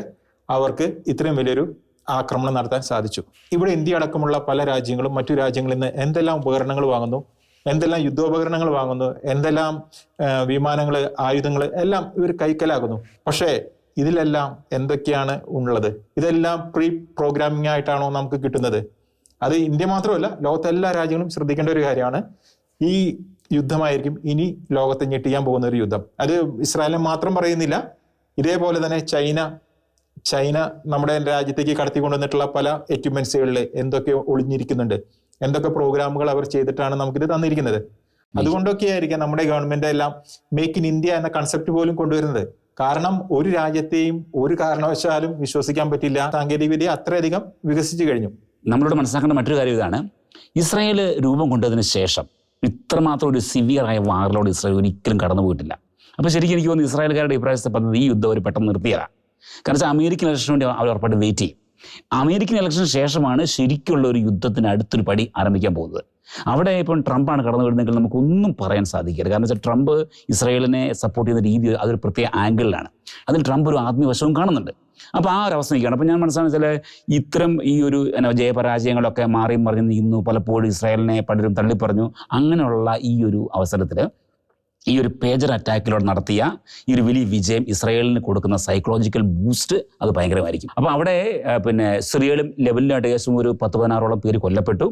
അവർക്ക് ഇത്രയും വലിയൊരു ആക്രമണം നടത്താൻ സാധിച്ചു. ഇവിടെ ഇന്ത്യ അടക്കമുള്ള പല രാജ്യങ്ങളും മറ്റു രാജ്യങ്ങളിൽ നിന്ന് എന്തെല്ലാം ഉപകരണങ്ങൾ വാങ്ങുന്നു എന്തെല്ലാം യുദ്ധോപകരണങ്ങൾ വാങ്ങുന്നു എന്തെല്ലാം വിമാനങ്ങൾ ആയുധങ്ങൾ എല്ലാം ഇവർ കൈക്കലാകുന്നു പക്ഷേ ഇതിലെല്ലാം എന്തൊക്കെയാണ് ഉള്ളത്? ഇതെല്ലാം പ്രീ പ്രോഗ്രാമിംഗ് ആയിട്ടാണോ നമുക്ക് കിട്ടുന്നത്? അത് ഇന്ത്യ മാത്രമല്ല ലോകത്തെ എല്ലാ രാജ്യങ്ങളും ശ്രദ്ധിക്കേണ്ട ഒരു കാര്യമാണ്. ഈ യുദ്ധമായിരിക്കും ഇനി ലോകത്തെ ഞെട്ടിക്കാൻ പോകുന്ന ഒരു യുദ്ധം. അത് ഇസ്രായേലിനെ മാത്രം പറയുന്നില്ല ഇതേപോലെ തന്നെ ചൈന ചൈന നമ്മുടെ രാജ്യത്തേക്ക് കടത്തിക്കൊണ്ടുവന്നിട്ടുള്ള പല എക്യുപ്മെന്റ്സുകളിൽ എന്തൊക്കെ ഒളിഞ്ഞിരിക്കുന്നുണ്ട് എന്തൊക്കെ പ്രോഗ്രാമുകൾ അവർ ചെയ്തിട്ടാണ് നമുക്കിത് തന്നിരിക്കുന്നത്. അതുകൊണ്ടൊക്കെ ആയിരിക്കാം നമ്മുടെ ഗവൺമെന്റ് എല്ലാം മേക്ക് ഇൻ ഇന്ത്യ എന്ന കൺസെപ്റ്റ് പോലും കൊണ്ടുവരുന്നത്. കാരണം ഒരു രാജ്യത്തെയും ഒരു കാരണവശാലും വിശ്വസിക്കാൻ പറ്റില്ല. സാങ്കേതികവിദ്യ അത്രയധികം വികസിച്ചു കഴിഞ്ഞു. നമ്മളോട് മനസ്സിലാക്കേണ്ട മറ്റൊരു കാര്യം ഇതാണ്. ഇസ്രായേൽ രൂപം കൊണ്ടതിന് ശേഷം ഇത്രമാത്രം ഒരു സിവിയറായ വാറിലോട് ഇസ്രായേൽ ഒരിക്കലും കടന്നു പോയിട്ടില്ല. അപ്പോൾ ശരിക്കും എനിക്ക് തോന്നുന്നു ഇസ്രായേൽക്കാരുടെ ഇപ്രാവശ്യത്തെ പദ്ധതി ഈ യുദ്ധം അവർ പെട്ടെന്ന് നിർത്തിയതാണ് കാരണം വെച്ചാൽ അമേരിക്കൻ ഇലക്ഷന് വേണ്ടി അവർ ഉറപ്പായിട്ട് വെയിറ്റ് ചെയ്യും. അമേരിക്കൻ ഇലക്ഷന് ശേഷമാണ് ശരിക്കുള്ള ഒരു യുദ്ധത്തിന് അടുത്തൊരു പടി ആരംഭിക്കാൻ പോകുന്നത്. അവിടെ ഇപ്പം ട്രംപാണ് കടന്നു വരുന്നതെങ്കിൽ നമുക്കൊന്നും പറയാൻ സാധിക്കില്ല. കാരണം വെച്ചാൽ ട്രംപ് ഇസ്രായേലിനെ സപ്പോർട്ട് ചെയ്യുന്ന രീതി അതൊരു പ്രത്യേക ആംഗിളിലാണ് അതിൽ ട്രംപ് ഒരു ആത്മീയവശവും കാണുന്നുണ്ട്. അപ്പോൾ ആ ഒരു അവസ്ഥ നിൽക്കുകയാണ് അപ്പോൾ ഞാൻ മനസ്സിലാണ് വെച്ചാൽ ഇത്തരം ഈ ഒരു ജയപരാജയങ്ങളൊക്കെ മാറി മറിഞ്ഞ് നീങ്ങുന്നു പലപ്പോഴും ഇസ്രായേലിനെ പലരും തള്ളിപ്പറഞ്ഞു. അങ്ങനെയുള്ള ഈ ഒരു അവസരത്തിൽ ഈ ഒരു പേജർ അറ്റാക്കിലൂടെ നടത്തിയ ഈ ഒരു വലിയ വിജയം ഇസ്രായേലിന് കൊടുക്കുന്ന സൈക്കോളജിക്കൽ ബൂസ്റ്റ് അത് ഭയങ്കരമായിരിക്കും. അപ്പോൾ അവിടെ പിന്നെ സിറിയയിലും ലെവലിനായിട്ട് ഏകദേശം ഒരു പത്ത് പതിനാറോളം പേര് കൊല്ലപ്പെട്ടു.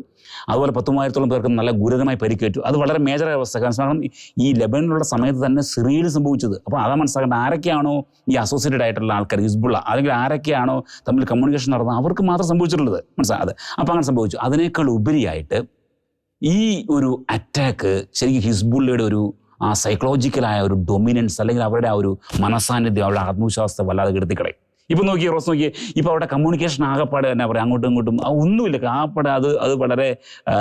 അതുപോലെ പത്ത് മൂവായിരത്തോളം പേർക്ക് നല്ല ഗുരുതരമായി പരിക്കേറ്റു. അത് വളരെ മേജർ അവസ്ഥ. കാരണം ഈ ലെബനിലുള്ള സമയത്ത് തന്നെ സിറിയയിൽ സംഭവിച്ചത്. അപ്പോൾ അതാ മനസ്സിലാക്കേണ്ടത് ആരൊക്കെയാണോ ഈ അസോസിയേറ്റഡ് ആയിട്ടുള്ള ആൾക്കാർ ഹിസ്ബുള്ള അല്ലെങ്കിൽ ആരൊക്കെയാണോ തമ്മിൽ കമ്മ്യൂണിക്കേഷൻ നടന്നത്? അവർക്ക് മാത്രം സംഭവിച്ചിട്ടുള്ളത്. മനസ്സിലായത് അപ്പോൾ അങ്ങനെ സംഭവിച്ചു. അതിനേക്കാൾ ഉപരിയായിട്ട് ഈ ഒരു അറ്റാക്ക് ശരിക്കും ഹിസ്ബുള്ളയുടെ ഒരു ആ സൈക്കോളജിക്കലായ ഒരു ഡൊമിനൻസ് അല്ലെങ്കിൽ അവരുടെ ആ ഒരു മനസാന്നിധ്യം അവരുടെ ആത്മവിശ്വാസത്തെ വല്ലാതെ കെടുത്തിക്കളയും. ഇപ്പൊ നോക്കി റോസ് നോക്കി ഇപ്പൊ അവിടെ കമ്മ്യൂണിക്കേഷൻ ആകപ്പാടെ എന്നാ പറയുക അങ്ങോട്ടും ഇങ്ങോട്ടും ഒന്നുമില്ല ആകപ്പാടെ അത് അത് വളരെ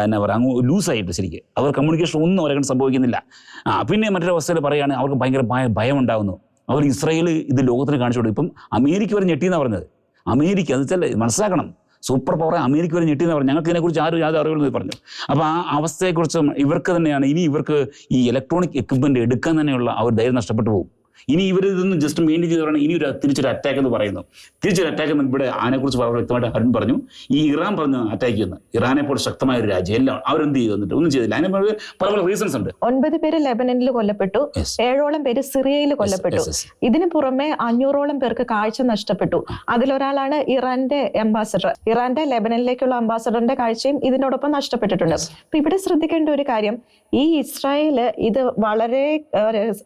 എന്നാ പറയുക അങ്ങ് ലൂസായിട്ട് ശരിക്കും. അവർ കമ്മ്യൂണിക്കേഷൻ ഒന്നും അവരെ കൊണ്ട് സംഭവിക്കുന്നില്ല. ആ പിന്നെ മറ്റൊരു അവസ്ഥയിൽ പറയുകയാണെങ്കിൽ അവർക്ക് ഭയങ്കര ഭയ ഭയം ഉണ്ടാകുന്നു അവർ ഇസ്രയേൽ ഇത് ലോകത്തിന് കാണിച്ചു കൊടുക്കും. ഇപ്പം അമേരിക്ക വരെ ഞെട്ടിയെന്നാണ് പറഞ്ഞത്. അമേരിക്ക എന്ന് വെച്ചാൽ മനസ്സിലാക്കണം. സൂപ്പർ പവർ അമേരിക്ക വരെ ഞെട്ടിയെന്ന് പറഞ്ഞു ഞങ്ങൾക്ക് ഇതിനെക്കുറിച്ച് ആരും യാതൊരു അറിവുള്ളതെന്ന് പറഞ്ഞു. അപ്പോൾ ആ അവസ്ഥയെക്കുറിച്ച് ഇവർക്ക് തന്നെയാണ് ഇനി ഇവർക്ക് ഈ ഇലക്ട്രോണിക് എക്യുപ്മെന്റ് എടുക്കാൻ തന്നെയുള്ള ആ ഒരു ധൈര്യം നഷ്ടപ്പെട്ടു പോകും. ഇനി ഇവർ ഇതൊന്നും ജസ്റ്റ് മെയിന്റെയിൻ ചെയ്ത് പറയണം. ഇനി ഒരു തിരിച്ചൊരു അറ്റാക്ക് എന്ന് പറയുന്നു. തിരിച്ചൊരു അറ്റാക്ക് എന്ന് ഇവിടെ അതിനെക്കുറിച്ച് വളരെ വ്യക്തമായിട്ട് അരുൺ പറഞ്ഞു. ഈ ഇറാൻ പറഞ്ഞു അറ്റാക്ക് ചെയ്യുന്നത് ഇറാനെ പോലെ ശക്തമായ ഒരു രാജ്യം. എല്ലാം അവരെന്ത് ചെയ്തു എന്നിട്ട്? ഒന്നും ചെയ്തില്ല. അതിന് പല പല റീസൺസ് ഉണ്ട്. ഒൻപത് പേര് ലെബനനിൽ കൊല്ലപ്പെട്ടു. ഏഴോളം പേര് സിറിയയിൽ കൊല്ലപ്പെട്ടു. ഇതിനു പുറമെ അഞ്ഞൂറോളം പേർക്ക് കാഴ്ച നഷ്ടപ്പെട്ടു. അതിലൊരാളാണ് ഇറാന്റെ അംബാസഡർ ഇറാന്റെ ലെബനനിലേക്കുള്ള അംബാസഡറിന്റെ കാഴ്ചയും ഇതിനോടൊപ്പം നഷ്ടപ്പെട്ടിട്ടുണ്ട്. അപ്പൊ ഇവിടെ ശ്രദ്ധിക്കേണ്ട ഒരു കാര്യം. ഈ ഇസ്രായേൽ ഇത് വളരെ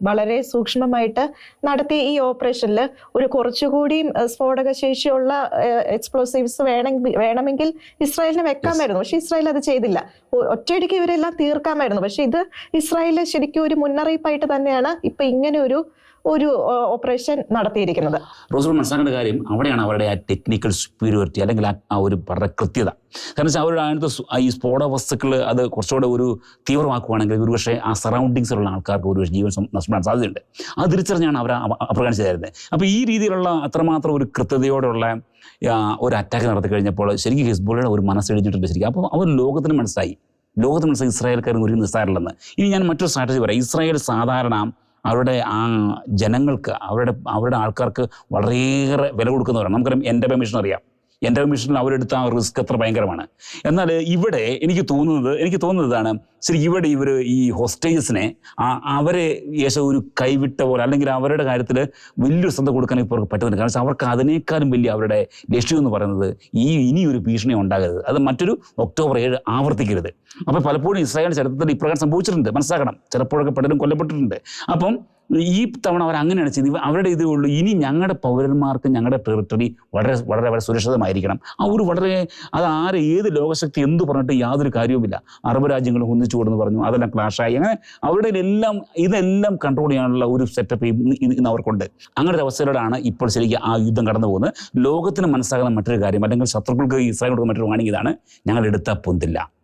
വളരെ സൂക്ഷ്മമായിട്ട് നടത്തിയ ഈ ഓപ്പറേഷനിൽ ഒരു കുറച്ചുകൂടി സ്ഫോടക ശേഷിയുള്ള എക്സ്പ്ലോസീവ്സ് വേണമെങ്കിൽ വേണമെങ്കിൽ ഇസ്രായേലിന് വെക്കാമായിരുന്നു. പക്ഷെ ഇസ്രായേൽ അത് ചെയ്തില്ല. ഒറ്റയടിക്ക് ഇവരെല്ലാം തീർക്കാമായിരുന്നു. പക്ഷെ ഇത് ഇസ്രായേൽ ശരിക്കും ഒരു മുന്നറിയിപ്പായിട്ട് തന്നെയാണ് ഇപ്പൊ ഇങ്ങനെ ഒരു ഒരു ഓപ്പറേഷൻ നടത്തിയിരിക്കുന്നത്. റോസർ മനസ്സിലാക്കേണ്ട കാര്യം അവിടെയാണ് അവരുടെ ആ ടെക്നിക്കൽ സുപ്പീരിയോറിറ്റി അല്ലെങ്കിൽ ആ- ഒരു വളരെ കൃത്യത കാരണം വെച്ചാൽ അവരുടെ അതിനകത്ത് ഈ സ്ഫോട വസ്തുക്കൾ അത് കുറച്ചുകൂടെ ഒരു തീവ്രമാക്കുവാണെങ്കിൽ ഒരുപക്ഷെ ആ സറൗണ്ടിങ്സിലുള്ള ആൾക്കാർക്ക് ഒരു ജീവൻ നഷ്ടപ്പെടാൻ സാധ്യതയുണ്ട്. അത് തിരിച്ചറിഞ്ഞാണ് അവർ അപ്രകാരം അപ്പോൾ ഈ രീതിയിലുള്ള അത്രമാത്രം ഒരു കൃത്യതയോടുള്ള ഒരു അറ്റാക്ക് നടത്തി കഴിഞ്ഞപ്പോൾ ശരിക്കും ഹിസ്ബുള്ളയുടെ ഒരു മനസ്സിടിഞ്ഞിട്ടുണ്ട് ശരിക്കും. അപ്പോൾ അവർ ലോകത്തിന് മനസ്സിലായി. ലോകത്തിന് മനസ്സിലായി ഇസ്രായേൽക്കാരും ഒരു നിസ്സാരല്ലെന്ന് ഇനി ഞാൻ മറ്റൊരു സ്ട്രാറ്റജി പറയാം. ഇസ്രായേൽ സാധാരണ അവരുടെ ആ ജനങ്ങൾക്ക് അവരുടെ അവരുടെ ആൾക്കാർക്ക് വളരെയേറെ വില കൊടുക്കുന്നവരാണ്. നമുക്കറിയാം എന്റെ പെർമിഷൻ അറിയാം. എന്റെ മിഷനിൽ അവരെടുത്ത ആ റിസ്ക് അത്ര ഭയങ്കരമാണ്. എന്നാൽ ഇവിടെ എനിക്ക് തോന്നുന്നത് എനിക്ക് തോന്നുന്നതാണ് ശരി ഇവിടെ ഇവർ ഈ ഹോസ്റ്റേജസിനെ അവരെ യേശോ ഒരു കൈവിട്ട പോലെ അല്ലെങ്കിൽ അവരുടെ കാര്യത്തിൽ വലിയൊരു ശ്രദ്ധ കൊടുക്കാൻ ഇപ്പോൾ പറ്റുന്നില്ല. കാരണം അവർക്ക് അതിനേക്കാളും വലിയ അവരുടെ ലക്ഷ്യം എന്ന് പറയുന്നത് ഈ ഇനി ഒരു ഭീഷണി ഉണ്ടാകരുത്. അത് മറ്റൊരു ഒക്ടോബർ ഏഴ് ആവർത്തിക്കരുത്. അപ്പോൾ പലപ്പോഴും ഇസ്രായേൽ ചരിത്രത്തിൽ ഇപ്രകാരം സംഭവിച്ചിട്ടുണ്ട്. മനസ്സിലാക്കണം. ചിലപ്പോഴൊക്കെ പലരും കൊല്ലപ്പെട്ടിട്ടുണ്ട്. അപ്പം ഈ തവണ അവർ അങ്ങനെയാണ് ചെയ്തത്. അവരുടെ ഇതേ ഉള്ളൂ. ഇനി ഞങ്ങളുടെ പൗരന്മാർക്ക് ഞങ്ങളുടെ ടെറിട്ടറി വളരെ വളരെ വളരെ സുരക്ഷിതമായിരിക്കണം. ഒരു വളരെ അത് ആര് ഏത് ലോകശക്തി എന്ത് പറഞ്ഞിട്ട് യാതൊരു കാര്യവുമില്ല. അറബ് രാജ്യങ്ങൾ ഒന്നിച്ചു കൊടുന്ന് പറഞ്ഞു. അതെല്ലാം ക്ലാഷായി അങ്ങനെ അവരുടെ എല്ലാം ഇതെല്ലാം കൺട്രോൾ ചെയ്യാനുള്ള ഒരു സെറ്റപ്പ് ഇന്ന് അവർക്കുണ്ട്. അങ്ങനെ ഒരു ഇപ്പോൾ ശരിക്കും ആ യുദ്ധം കടന്നു പോകുന്നത്. ലോകത്തിന് മനസ്സിലാകുന്ന മറ്റൊരു കാര്യം അല്ലെങ്കിൽ ശത്രുക്കൾക്ക് ഇസ്രായേൽ കൊടുക്കുന്ന മറ്റൊരു വാണിംഗ് ഇതാണ്. ഞങ്ങൾ എടുത്താൽ പൊന്തില്ല.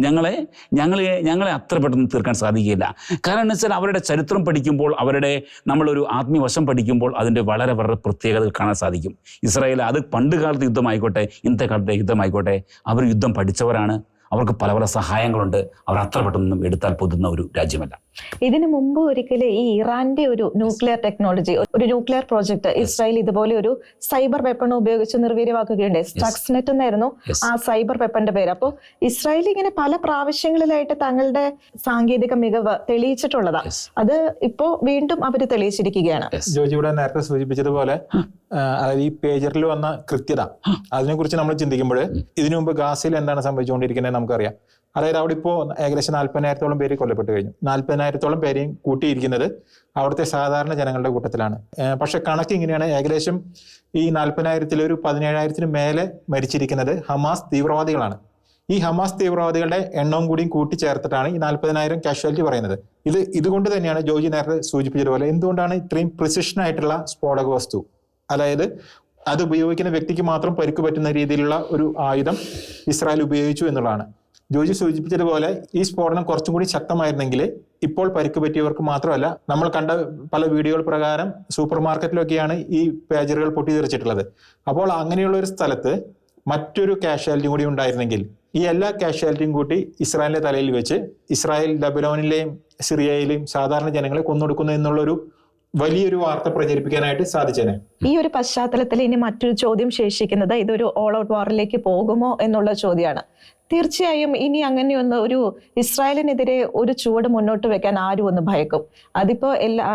ഞങ്ങളെ ഞങ്ങളെ ഞങ്ങളെ അത്ര പെട്ടെന്ന് തീർക്കാൻ സാധിക്കില്ല. കാരണം എന്ന് വെച്ചാൽ അവരുടെ ചരിത്രം പഠിക്കുമ്പോൾ അവരുടെ നമ്മളൊരു ആത്മീയവശം പഠിക്കുമ്പോൾ അതിന്റെ വളരെ വളരെ പ്രത്യേകതകൾ കാണാൻ സാധിക്കും. ഇസ്രായേൽ അത് പണ്ട് കാലത്ത് യുദ്ധമായിക്കോട്ടെ ഇന്നത്തെ കാലത്തെ യുദ്ധമായിക്കോട്ടെ അവർ യുദ്ധം പഠിച്ചവരാണ്. അവർക്ക് പല പല സഹായങ്ങളുണ്ട്. അവർ അത്ര പെട്ടെന്നൊന്നും എടുത്താൽ പൊതുന്ന ഒരു രാജ്യമല്ല. ഇതിനു മുമ്പ് ഒരിക്കലും ഈ ഇറാന്റെ ഒരു ന്യൂക്ലിയർ ടെക്നോളജി ഒരു ന്യൂക്ലിയർ പ്രോജക്ട് ഇസ്രായേൽ ഇതുപോലെ ഒരു സൈബർ വെപ്പൺ ഉപയോഗിച്ച് നിർവീര്യമാക്കുകയുണ്ടായി. സ്ട്രക്സ്നെറ്റ് എന്നായിരുന്നു ആ സൈബർ വെപ്പന്റെ പേര്. അപ്പോൾ ഇസ്രായേൽ ഇങ്ങനെ പല പ്രാവശ്യങ്ങളിലായിട്ട് തങ്ങളുടെ സാങ്കേതിക മികവ് തെളിയിച്ചിട്ടുള്ളതാ. അത് ഇപ്പോ വീണ്ടും അവർ തെളിയിച്ചിരിക്കുകയാണ്. ജോജി ഇവിടെ നേരത്തെ സൂചിപ്പിച്ചതുപോലെ അതായത് ഈ പേജറിൽ വന്ന കൃത്യത അതിനെക്കുറിച്ച് നമ്മൾ ചിന്തിക്കുമ്പോൾ ഇതിനു മുമ്പ് ഗാസയിൽ എന്താണ് സംഭവിച്ചുകൊണ്ടിരിക്കുന്നത് നമുക്കറിയാം. അതായത് അവിടെ ഇപ്പോൾ ഏകദേശം നാൽപ്പതിനായിരത്തോളം പേര് കൊല്ലപ്പെട്ട് കഴിഞ്ഞു. നാൽപ്പതിനായിരത്തോളം പേരെയും കൂട്ടിയിരിക്കുന്നത് അവിടുത്തെ സാധാരണ ജനങ്ങളുടെ കൂട്ടത്തിലാണ്. പക്ഷെ കണക്ക് ഇങ്ങനെയാണ്. ഏകദേശം ഈ നാൽപ്പതിനായിരത്തിൽ ഒരു പതിനേഴായിരത്തിന് മേലെ മരിച്ചിരിക്കുന്നത് ഹമാസ് തീവ്രവാദികളാണ്. ഈ ഹമാസ് തീവ്രവാദികളുടെ എണ്ണവും കൂടിയും കൂട്ടിച്ചേർത്തിട്ടാണ് ഈ നാൽപ്പതിനായിരം കാഷ്വാലിറ്റി പറയുന്നത്. ഇത് ഇതുകൊണ്ട് തന്നെയാണ് ജോജി നേരത്തെ സൂചിപ്പിച്ചതുപോലെ എന്തുകൊണ്ടാണ് ഇത്രയും പ്രിസിഷൻ ആയിട്ടുള്ള സ്ഫോടക വസ്തു? അതായത് അത് ഉപയോഗിക്കുന്ന വ്യക്തിക്ക് മാത്രം പരിക്ക് പറ്റുന്ന രീതിയിലുള്ള ഒരു ആയുധം ഇസ്രായേൽ ഉപയോഗിച്ചു എന്നുള്ളതാണ്. ജോജി സൂചിപ്പിച്ചതുപോലെ ഈ സ്ഫോടനം കുറച്ചും കൂടി ശക്തമായിരുന്നെങ്കിൽ ഇപ്പോൾ പരിക്ക് പറ്റിയവർക്ക് മാത്രമല്ല നമ്മൾ കണ്ട പല വീഡിയോകൾ പ്രകാരം സൂപ്പർ മാർക്കറ്റിലൊക്കെയാണ് ഈ പേജറുകൾ പൊട്ടിത്തെറിച്ചിട്ടുള്ളത്. അപ്പോൾ അങ്ങനെയുള്ള ഒരു സ്ഥലത്ത് മറ്റൊരു കാഷ്വാലിറ്റി കൂടി ഉണ്ടായിരുന്നെങ്കിൽ ഈ എല്ലാ കാഷ്വാലിറ്റിയും കൂട്ടി ഇസ്രായേലിന്റെ തലയിൽ വെച്ച് ഇസ്രായേൽ ലബനോനിലെയും സിറിയയിലെയും സാധാരണ ജനങ്ങളെ കൊന്നൊടുക്കുന്നു എന്നുള്ളൊരു വലിയൊരു വാർത്ത പ്രചരിപ്പിക്കാനായിട്ട് സാധിച്ചേനെ. ഈ ഒരു പശ്ചാത്തലത്തിൽ ഇനി മറ്റൊരു ചോദ്യം ശേഷിക്കുന്നത് ഇതൊരു ഓൾ ഔട്ട് വാറിലേക്ക് പോകുമോ എന്നുള്ള ചോദ്യമാണ്. തീർച്ചയായും ഇനി അങ്ങനെയൊന്ന് ഒരു ഇസ്രായേലിനെതിരെ ഒരു ചുവട് മുന്നോട്ട് വെക്കാൻ ആരും ഒന്ന് ഭയക്കും. അതിപ്പോ എല്ലാ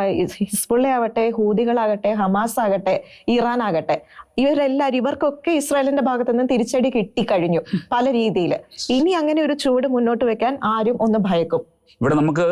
ഹിസ്ബുള്ള ആവട്ടെ ഹൂതികളാകട്ടെ ഹമാസ് ആകട്ടെ ഇറാൻ ആകട്ടെ ഇവരെല്ലാവരും ഇവർക്കൊക്കെ ഇസ്രായേലിന്റെ ഭാഗത്തു നിന്ന് തിരിച്ചടി കിട്ടിക്കഴിഞ്ഞു പല രീതിയിൽ ഇനി അങ്ങനെ ഒരു ചുവട് മുന്നോട്ട് വെക്കാൻ ആരും ഒന്ന് ഭയക്കും. ഇവിടെ നമുക്ക്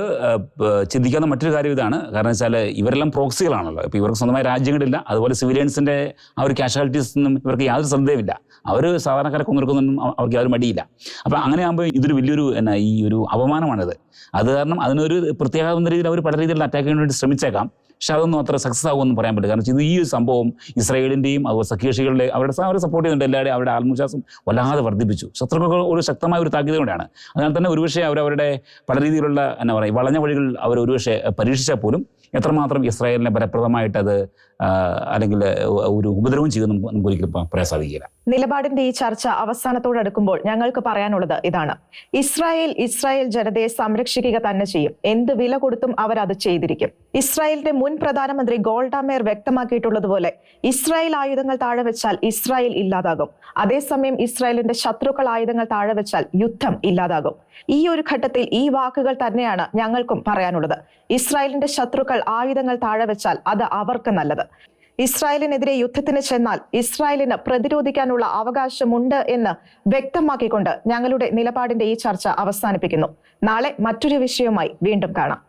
ചിന്തിക്കാവുന്ന മറ്റൊരു കാര്യം ഇതാണ്. കാരണം വെച്ചാൽ ഇവരെല്ലാം പ്രോക്സികളാണല്ലോ. ഇപ്പോൾ ഇവർക്ക് സ്വന്തമായ രാജ്യങ്ങളില്ല. അതുപോലെ സിവിലിയൻസിന്റെ ആ ഒരു കാഷ്വാലിറ്റീസ് ഒന്നും ഇവർക്ക് യാതൊരു ശ്രദ്ധയുമില്ല. അവർ സാധാരണക്കാരെ കൊന്നിറക്കുന്നൊന്നും അവർക്ക് യാതൊരു മടിയില്ല. അപ്പോൾ അങ്ങനെ ആകുമ്പോൾ ഇതൊരു വലിയൊരു എന്നാ ഈ ഒരു അപമാനമാണിത്. അത് കാരണം അതിനൊരു പ്രത്യേകമെന്ന രീതിയിൽ അവർ പല രീതിയിലുള്ള അറ്റാക്ക് ചെയ്യാൻ വേണ്ടി ശ്രമിച്ചേക്കാം. പക്ഷെ അതൊന്നും അത്ര സക്സസ് ആകുമെന്ന് പറയാൻ പറ്റില്ല. കാരണം ഈ ഒരു സംഭവം ഇസ്രയേലിന്റെയും അതുപോലെ സഖ്യകക്ഷികളുടെ അവരുടെ അവരെ സപ്പോർട്ട് ചെയ്യുന്നുണ്ട് എല്ലാവരും അവരുടെ ആത്മവിശ്വാസം വല്ലാതെ വർദ്ധിപ്പിച്ചു. ശത്രുക്കൾ ഒരു ശക്തമായ ഒരു താക്കീത് കൊണ്ടാണ്. അതിനാൽ തന്നെ ഒരുപക്ഷെ അവരവരുടെ പല രീതിയിലുള്ള എന്നാ പറയുക വളഞ്ഞ വഴികൾ അവർ ഒരുപക്ഷെ പരീക്ഷിച്ചാൽ പോലും എത്രമാത്രം ഇസ്രായേലിനെ ഫലപ്രദമായിട്ട് അത് അല്ലെങ്കിൽ ഒരു ഉപദ്രവം നമുക്ക് നമുക്ക് ഒരിക്കലും പറയാൻ സാധിക്കില്ല. നിലപാടിന്റെ ഈ ചർച്ച അവസാനത്തോടടുക്കുമ്പോൾ ഞങ്ങൾക്ക് പറയാനുള്ളത് ഇതാണ്. ഇസ്രായേൽ ഇസ്രായേൽ ജനതയെ സംരക്ഷിക്കുക തന്നെ ചെയ്യും. എന്ത് വില കൊടുത്തും അവർ അത് ചെയ്തിരിക്കും. ഇസ്രായേലിന്റെ മുൻ പ്രധാനമന്ത്രി ഗോൾഡാമേർ വ്യക്തമാക്കിയിട്ടുള്ളതുപോലെ ഇസ്രായേൽ ആയുധങ്ങൾ താഴെ വെച്ചാൽ ഇസ്രായേൽ ഇല്ലാതാകും. അതേസമയം ഇസ്രായേലിന്റെ ശത്രുക്കൾ ആയുധങ്ങൾ താഴെ വെച്ചാൽ യുദ്ധം ഇല്ലാതാകും. ഈ ഒരു ഘട്ടത്തിൽ ഈ വാക്കുകൾ തന്നെയാണ് ഞങ്ങൾക്കും പറയാനുള്ളത്. ഇസ്രായേലിന്റെ ശത്രുക്കൾ ആയുധങ്ങൾ താഴെ വെച്ചാൽ അത് അവർക്ക് നല്ലത്. ഇസ്രായേലിനെതിരെ യുദ്ധത്തിന് ചെന്നാൽ ഇസ്രായേലിന് പ്രതിരോധിക്കാനുള്ള അവകാശമുണ്ട് എന്ന് വ്യക്തമാക്കിക്കൊണ്ട് ഞങ്ങളുടെ നിലപാടിന്റെ ഈ ചർച്ച അവസാനിപ്പിക്കുന്നു. നാളെ മറ്റൊരു വിഷയവുമായി വീണ്ടും കാണാം.